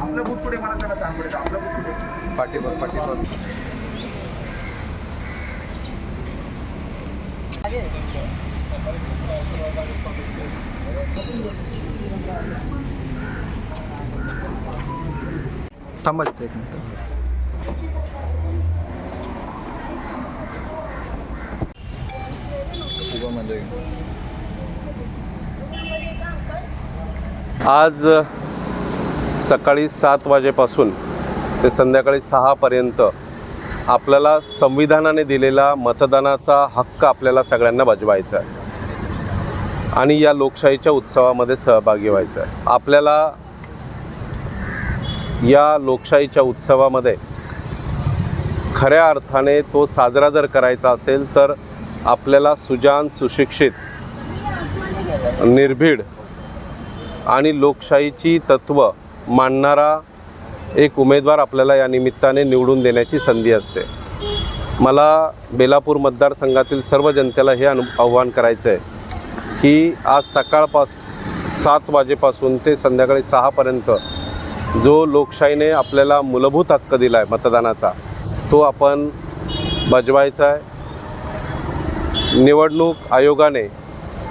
आपलं पुढे मला जरा सांग आपलं बूट पुढे पाठीवर पाठीवर थांबा एक मिनिट. शुभम आज सकाळी सात वाजेपासून ते संध्याकाळी सहापर्यंत आपल्याला संविधानाने दिलेला मतदानाचा हक्क आपल्याला सगळ्यांना बजवायचा आहे. आणि या लोकशाहीच्या उत्सवामध्ये सहभागी व्हायचं आहे. आपल्याला या लोकशाहीच्या उत्सवामध्ये खऱ्या अर्थाने तो साजरा जर करायचा असेल तर आपल्याला सुजान सुशिक्षित निर्भीड आणि लोकशाहीची तत्त्व मांडणारा एक उमेदवार आपल्याला या निमित्ताने निवडून देण्याची संधी असते. मला बेलापूर मतदारसंघातील सर्व जनतेला हे अनु आव्हान करायचं आहे की आज सकाळपास सात वाजेपासून ते संध्याकाळी सहापर्यंत जो लोकशाहीने आपल्याला मूलभूत हक्क दिला आहे मतदानाचा तो आपण बजवायचा आहे. निवडणूक आयोगाने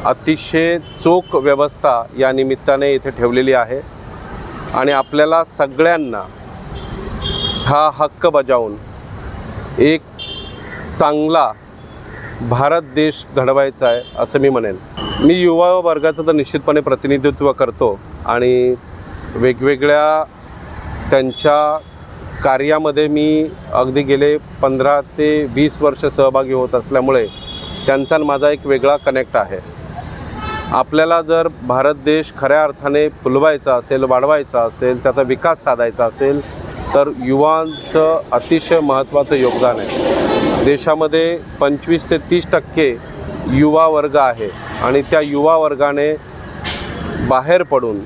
अतिशय चोख व्यवस्था या निमित्ताने इथे ठेवलेली आहे. आणि आपल्याला सगळ्यांना हा हक्क बजावून एक चांगला भारत देश घडवायचा आहे असं मी म्हणेन. मी युवा वर्गाचं तर निश्चितपणे प्रतिनिधित्व करतो आणि वेगवेगळ्या त्यांच्या कार्यामध्ये मी अगदी गेले पंधरा ते वीस वर्ष सहभागी होत असल्यामुळे त्यांचा आणि माझा एक वेगळा कनेक्ट आहे. आपल्याला जर भारत देश खऱ्या अर्थाने फुलवायचा असेल वाढवायचा असेल त्याचा विकास साधायचा असेल तर युवांचं अतिशय महत्त्वाचं योगदान आहे. देशामध्ये पंचवीस ते तीस टक्के युवा वर्ग आहे आणि त्या युवा वर्गाने बाहेर पडून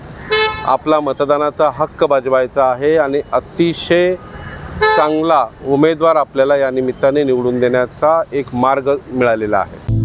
आपला मतदानाचा हक्क बजवायचा आहे आणि अतिशय चांगला उमेदवार आपल्याला या निमित्ताने निवडून देण्याचा एक मार्ग मिळालेला आहे.